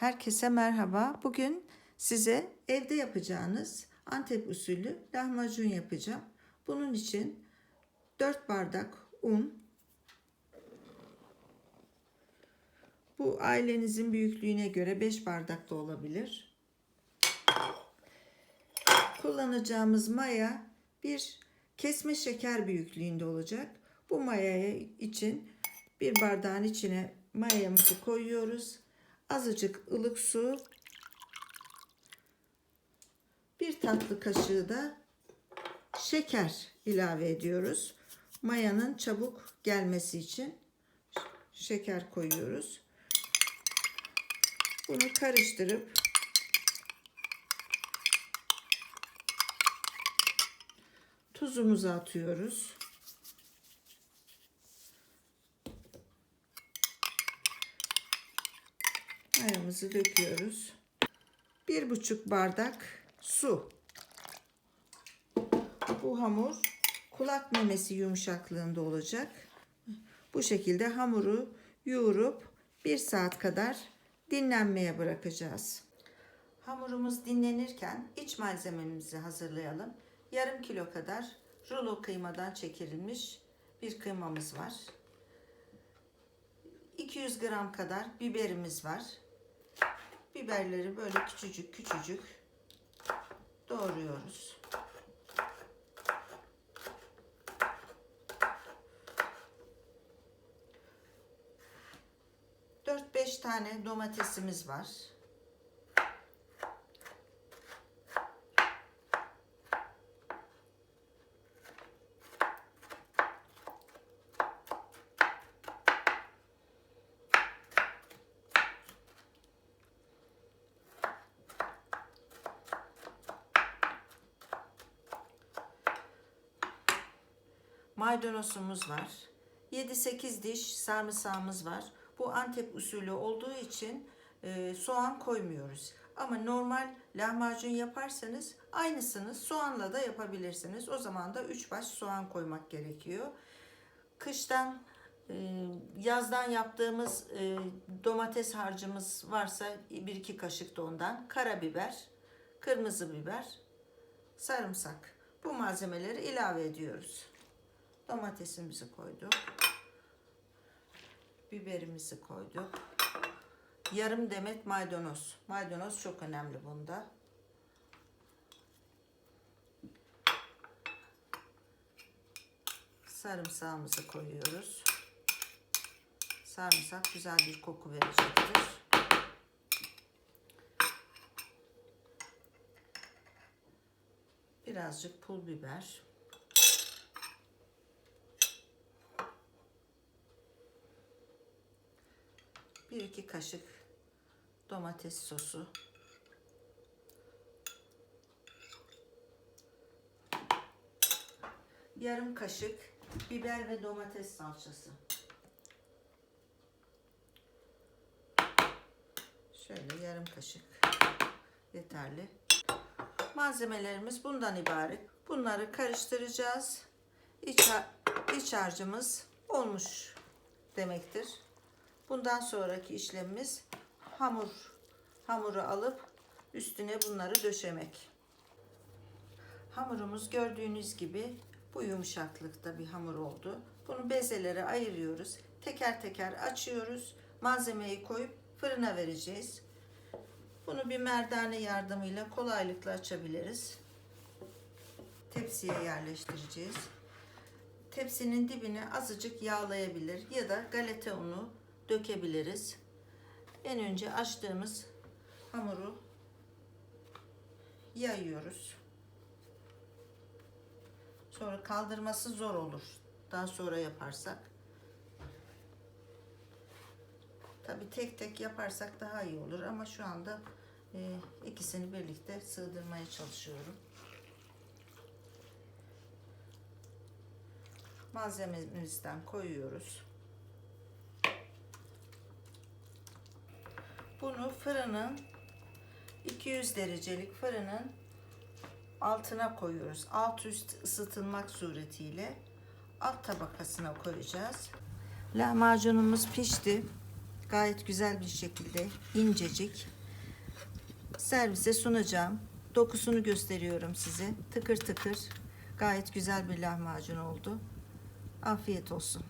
Herkese merhaba. Bugün size evde yapacağınız Antep usulü lahmacun yapacağım. Bunun için 4 bardak un. Bu ailenizin büyüklüğüne göre 5 bardak da olabilir. Kullanacağımız maya bir kesme şeker büyüklüğünde olacak. Bu mayaya için bir bardağın içine mayamızı koyuyoruz. Azıcık ılık su. Bir tatlı kaşığı da şeker ilave ediyoruz. Mayanın çabuk gelmesi için şeker koyuyoruz. Bunu karıştırıp tuzumuzu atıyoruz. Mayamızı döküyoruz. Bir buçuk bardak su. Bu hamur kulak memesi yumuşaklığında olacak. Bu şekilde hamuru yoğurup bir saat kadar dinlenmeye bırakacağız. Hamurumuz dinlenirken iç malzememizi hazırlayalım. Yarım kilo kadar rulo kıymadan çekilmiş bir kıymamız var. 200 gram kadar biberimiz var. Biberleri böyle küçücük küçücük doğruyoruz. Dört beş tane domatesimiz var. Maydanozumuz var. 7-8 diş sarımsağımız var. Bu Antep usulü olduğu için e, soğan koymuyoruz. Ama normal lahmacun yaparsanız aynısını soğanla da yapabilirsiniz. O zaman da 3 baş soğan koymak gerekiyor. Kıştan e, yazdan yaptığımız e, domates harcımız varsa 1-2 kaşık da ondan. Karabiber, kırmızı biber, sarımsak. Bu malzemeleri ilave ediyoruz. Domatesimizi koyduk. Biberimizi koyduk. Yarım demet maydanoz. Maydanoz çok önemli bunda. Sarımsağımızı koyuyoruz. Sarımsak güzel bir koku verecektir. Birazcık pul biber. Bir iki kaşık domates sosu. Yarım kaşık biber ve domates salçası. Şöyle yarım kaşık yeterli. Malzemelerimiz bundan ibaret. Bunları karıştıracağız. İç, iç harcımız olmuş demektir. Bundan sonraki işlemimiz hamur. Hamuru alıp üstüne bunları döşemek. Hamurumuz gördüğünüz gibi bu yumuşaklıkta bir hamur oldu. Bunu bezelere ayırıyoruz. Teker teker açıyoruz. Malzemeyi koyup fırına vereceğiz. Bunu bir merdane yardımıyla kolaylıkla açabiliriz. Tepsiye yerleştireceğiz. Tepsinin dibini azıcık yağlayabilir ya da galeta unu dökebiliriz. En önce açtığımız hamuru yayıyoruz. Sonra kaldırması zor olur. Daha sonra yaparsak. Tabi tek tek yaparsak daha iyi olur ama şu anda e, ikisini birlikte sığdırmaya çalışıyorum. Malzememizden koyuyoruz. Bunu fırının 200 derecelik fırının altına koyuyoruz. Alt üst ısıtılmak suretiyle alt tabakasına koyacağız. Lahmacunumuz pişti. Gayet güzel bir şekilde incecik. servise sunacağım. Dokusunu gösteriyorum size. Tıkır tıkır. Gayet güzel bir lahmacun oldu. Afiyet olsun.